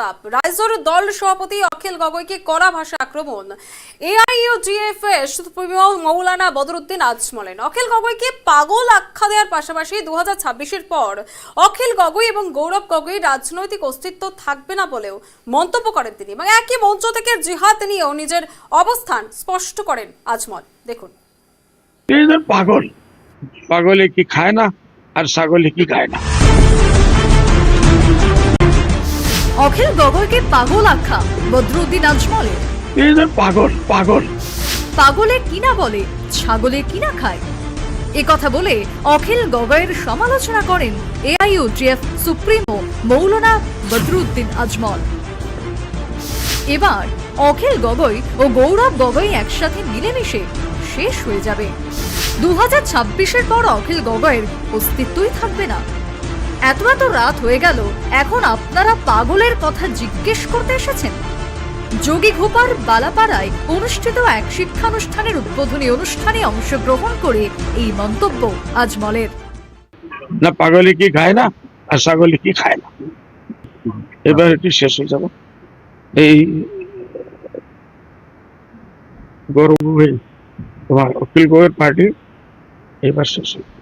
তাপ রাইজোর দল সভাপতি অখিল গগৈকে কড়া ভাষা আক্রমণ। এআইইউডিএফ এর সুপ্রিমো মৌলানা বদরুদ্দিন আজমলেন। অখিল গগৈকে পাগল আখ্যা দেওয়ার পাশাপাশি দু হাজার পর অখিল গগৈ এবং গৌরব গগৈ রাজনৈতিক অস্তিত্ব থাকবে না বলেও মন্তব্য করেন তিনি এবং একই মঞ্চ থেকে জিহাদ নিয়েও নিজের অবস্থান স্পষ্ট করেন আজমল। দেখুন। পাগল। পাগলে কি খায় না আর ছাগলে কি খায় না? অখিল গগৈকে পাগল আখ্যা বদরুদ্দিন আজমলে পাগল পাগল। পাগলে কিনা বলে ছাগলে কিনা খায়। এ কথা বলে অখিল গগৈয়ের সমালোচনা করেন এআইইউডিএফ সুপ্রিমো মৌলানা বদরুদ্দিন আজমল। এবার অখিল গগৈ ও গৌরব গগৈ একসাথে মিলেমিশে শেষ হয়ে যাবে। দু হাজার ছাব্বিশের পর অখিল গগৈয়ের অস্তিত্বই থাকবে না। এত এত রাত হয়ে গেল, এখন আপনারা পাগলের কথা জিজ্ঞেস করতে এসেছেন? যোগী ঘোপার বালাপাড়ায় অনুষ্ঠিত এক শিক্ষানুষ্ঠানের উদ্বোধনী অনুষ্ঠানে অংশগ্রহণ করে এই মন্তব্য আজমলের না, পাগলে কি খায় না, আর ছাগলে কি খায় না? এবার একটু শেষ হয়ে যাব। এই গৌরব তোমার অখিল গগৈর পার্টি এবার শেষ হয়ে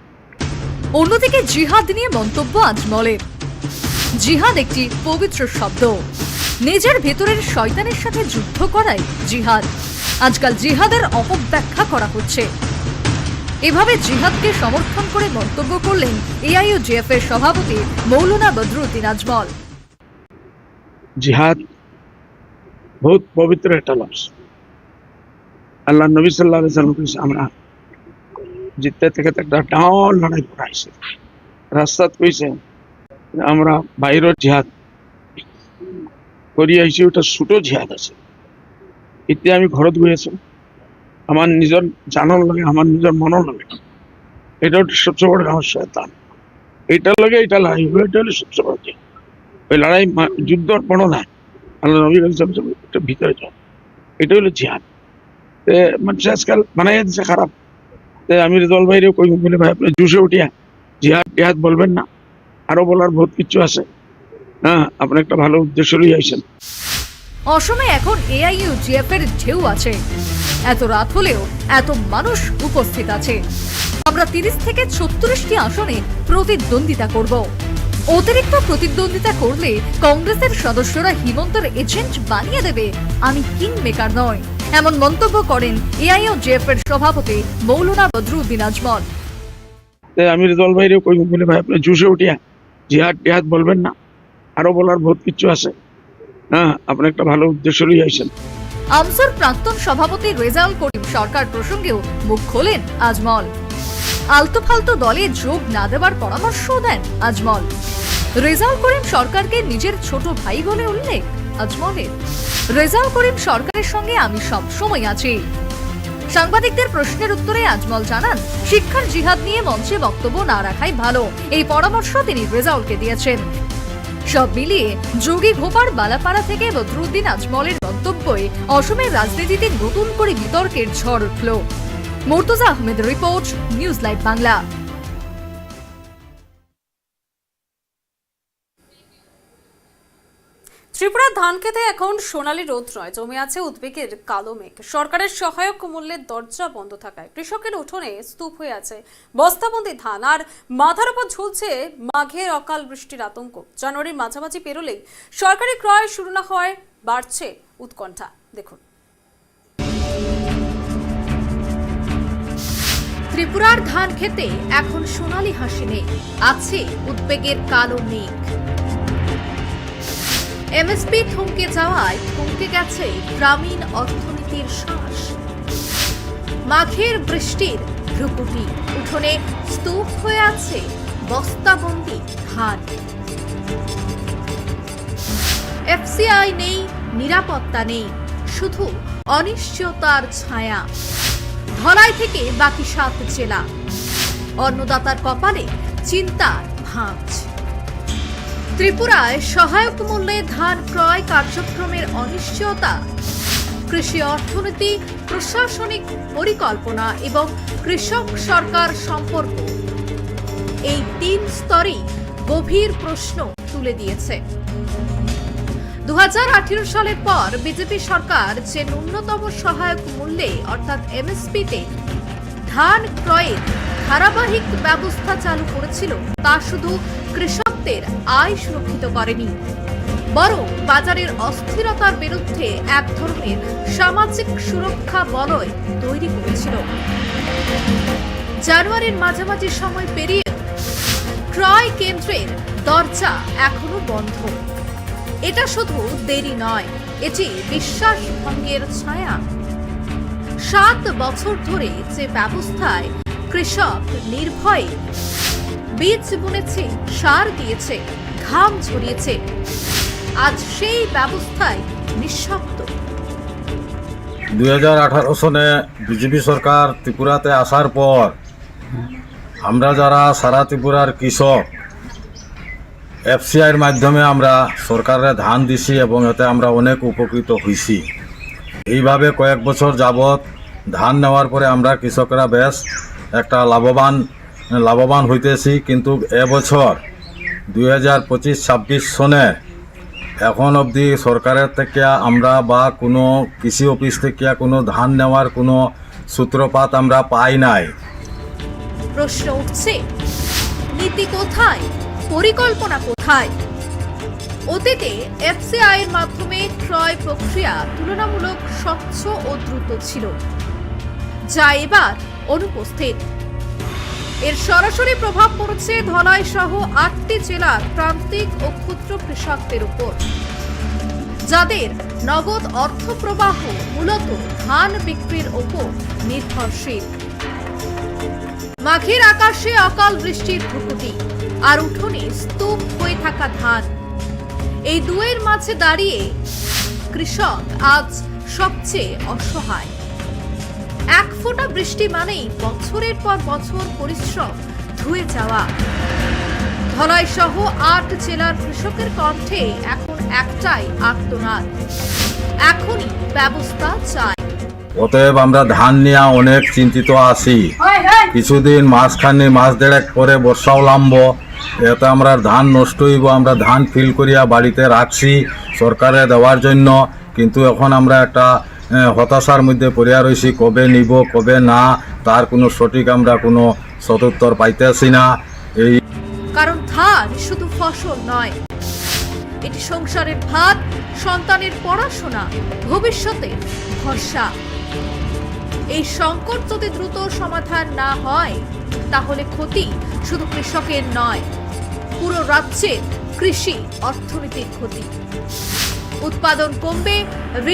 অন্যদিকে জিহাদ নিয়ে মন্তব্য আজমলের জিহাদ একটি পবিত্র শব্দ। নিজের ভেতরের শয়তানের সাথে যুদ্ধ করাই জিহাদ। আজকাল জিহাদের অপব্যাখ্যা করা হচ্ছে। এভাবে জিহাদকে সমর্থন করে মন্তব্য করলেন এআইইউজিএফ এর সভাপতি মৌলানা বদরুদ্দিন আজমল। জিহাদ বহুত পবিত্র একটা লফজ আল্লাহ নবী সাল্লাহ আমরা জিততে থেকে তো একটা ডাউন লড়াই করাইছে রাস্তাত কইছে যে আমরা বাইরের জিহাদ করি আইছি, ওটা ছোটো জিহাদ আছে। এতিয়া আমি ঘৰত গৈ আছো। আমার নিজের জানার লাগে, আমার নিজের মনের লাগে। এটা হচ্ছে সবচেয়ে বড় আমার শয়তান। এটার লাগে এটা লড়াই হবে, এটা হলো সবচেয়ে বড়। ওই লড়াই যুদ্ধর বড় না আল্লাহ নবী বলছেন যে একটু ভিতরে এটা হলো জিহাদ। মানুষ আজকাল বানাই দিচ্ছে খারাপ। তে আমি রেজল ভাইরেও কই বলে ভাই, আপনি জুসে উঠিয়া জিহাদ টিহাদ বলবেন না। আরও বলার বহুত কিছু আছে। হ্যাঁ আপনি একটা ভালো উদ্দেশ্য লই আইছেন অসমে এখন এআইইউজিএফ এর ঢেউ আছে। এত রাত হলেও এত মানুষ উপস্থিত আছে। আমরা তিরিশ থেকে ছত্রিশটি আসনে প্রতিদ্বন্দ্বিতা করব। অতিরিক্ত প্রতিদ্বন্দ্বিতা করলে কংগ্রেসের সদস্যরা হিমন্তের এজেন্ট বানিয়ে দেবে। আমি কিং মেকার নয়। এমন মন্তব্য করেন এআইইউজিএফ এর সভাপতি মৌলানা বদরুদ্দিন আজমল। আমি রেজল ভাইরেও কই বলে ভাই আপনি জুসে উঠিয়া জিহাদ টিহাদ বলবেন না আরও বলার বহুত কিছু আছে। হ্যাঁ আপনি একটা ভালো উদ্দেশ্য লই আইছেন আমসর প্রাক্তন সভাপতি রেজাউল করিম সরকার প্রসঙ্গেও মুখ খোলেন আজমল। আলতু ফালতু দলে যোগ না দেওয়ার পরামর্শ দেন আজমল। রেজাউল করিম সরকারকে নিজের ছোট ভাই বলে উল্লেখ আজমলের। রেজাউল করিম সরকারের সঙ্গে আমি সব সময় আছি। সাংবাদিকদের প্রশ্নের উত্তরে আজমল জানান, শিক্ষার জিহাদ নিয়ে মঞ্চে বক্তব্য না রাখাই ভালো। এই পরামর্শ তিনি রেজাউলকে দিয়েছেন। সব মিলিয়ে যোগী ঘোপার বালাপাড়া থেকে বদরুদ্দিন আজমলের মন্তব্যে অসমের রাজনীতিতে নতুন করে বিতর্কের ঝড় উঠল। Mortoza Ahmed report, news live Bangla. ত্রিপুরার ধান খেতে এখন সোনালী রোদ নয়, জমে আছে উদ্বেগের কালো মেঘ। সরকারের সহায়ক মূল্যের দরজা বন্ধ থাকায় কৃষকের উঠোনে স্তূপ হয়ে আছে বস্তাবন্দি ধান, আর মাথার উপর ঝুলছে মাঘের অকাল বৃষ্টির আতঙ্ক। জানুয়ারির মাঝামাঝি পেরোলেই সরকারি ক্রয় শুরু না হওয়ায় বাড়ছে উৎকণ্ঠা। দেখুন। ত্রিপুরার ধান খেতে এখন সোনালি হাসি নেই, আছে উদ্বেগের কালো মেঘ। এমএসপি থমকে যাওয়ায় থমকে গেছে গ্রামীণ অর্থনীতির শ্বাস মাঘের বৃষ্টির ভ্রুকুটি উঠোনে স্তূপ হয়ে আছে বস্তাবন্দি ধান এফসিআই নেই, নিরাপত্তা নেই, শুধু অনিশ্চয়তার ছায়া। ধলাই থেকে বাকি সাত জেলা। অন্নদাতার কপালে চিন্তার ভাঁজ। ত্রিপুরায় সহায়ক মূল্যে ধান ক্রয় কার্যক্রমের অনিশ্চয়তা, কৃষি অর্থনীতি, প্রশাসনিক পরিকল্পনা এবং কৃষক সরকার সম্পর্ক। এই তিন স্তরেই গভীর প্রশ্ন তুলে দিয়েছে। দু সালের পর বিজেপি সরকার যে ন্যূনতম সহায়ক মূল্যে, অর্থাৎ এমএসপিতে, ধান ক্রয়ের ধারাবাহিক ব্যবস্থা চালু করেছিল, তা শুধু কৃষকদের আয় সুরক্ষিত করেনি। বরং বাজারের অস্থিরতার বিরুদ্ধে এক ধরনের সামাজিক সুরক্ষা বলয় তৈরি করেছিল। জানুয়ারির মাঝামাঝি সময় পেরিয়ে ক্রয় কেন্দ্রের দরজা এখনও বন্ধ। এটা শুধু দেরি নয়, এটি বিশ্বাস ভঙ্গের ছায়া। সাত বছর ধরে যে ব্যবস্থায় কৃষক নির্ভয়ে বীজ বুনেছে, সার দিয়েছে, ঘাম ঝরিয়েছে। আজ সেই ব্যবস্থায় নিঃশব্দ। দুই হাজার আঠারো সনে বিজেপি সরকার ত্রিপুরাতে আসার পর আমরা যারা সারা ত্রিপুরার কৃষক এফসিআইয়ের মাধ্যমে আমরা সরকারের ধান দিছি এবং এতে আমরা অনেক উপকৃত হইছি। এইভাবে কয়েক বছর যাবৎ ধান নেওয়ার পরে আমরা কৃষকরা বেশ একটা লাভবান লাভবান হইতেছি, কিন্তু এবছর দুই হাজার পঁচিশ ছাব্বিশ সনে এখন অবধি সরকারের থেকে আমরা বা কোনো কৃষি অফিস থেকে কোনো ধান নেওয়ার কোনো সূত্রপাত আমরা পাই নাই। প্রশ্ন উঠছে, নীতি কোথায়, পরিকল্পনা কোথায়? অতীতে এফসিআই এর মাধ্যমে ক্রয় প্রক্রিয়া তুলনামূলক স্বচ্ছ ও দ্রুত ছিল। যা এবার অনুপস্থিত। এর সরাসরি প্রভাব পড়ছে ধলাই সহ আটটি জেলার প্রান্তিক ও ক্ষুদ্র কৃষকদের উপর। যাদের নগদ অর্থ প্রবাহ মূলত ধান বিক্রির ওপর নির্ভরশীল। মাঘের আকাশে অকাল বৃষ্টির ভ্রুকুটি আর উঠোনে স্তূপ হয়ে থাকা ধান। এই দুয়ের মাঝে দাঁড়িয়ে কৃষক আজ সবচেয়ে অসহায়। এক ফোঁটা বৃষ্টি মানেই বছরের পর বছর পরিশ্রম ধুয়ে যাওয়া। ধলাই সহ আট জেলার কৃষকের কণ্ঠে এখন একটাই আর্তনাদ। এখনই ব্যবস্থা চাই। অতএব আমরা ধান নিয়ে অনেক চিন্তিত আছি। কিছুদিন মাঝখানে মাস দেড়েক পরে বর্ষাও লাম্ব এতে আমরা ধান নষ্ট হইব আমরা ধান ফিল করিয়া বাড়িতে রাখছি সরকারে দেওয়ার জন্য। কিন্তু এখন আমরা একটা হতাশার মধ্যে পড়িয়া রয়েছি কবে নিব, কবে না, তার কোনো সঠিক আমরা কোনো সদুত্তর পাইতেছি না। এই কারণ ধান শুধু ফসল নয়, এটি সংসারের ভাত, সন্তানের পড়াশোনা ভবিষ্যতের ভরসা। এই সংকট যদি দ্রুত সমাধান না হয়, তাহলে ক্ষতি শুধু কৃষকের নয়, পুরো রাজ্যের কৃষি অর্থনীতির ক্ষতি। উৎপাদন কমবে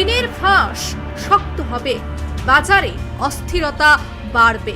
ঋণের ফাঁস শক্ত হবে। বাজারে অস্থিরতা বাড়বে।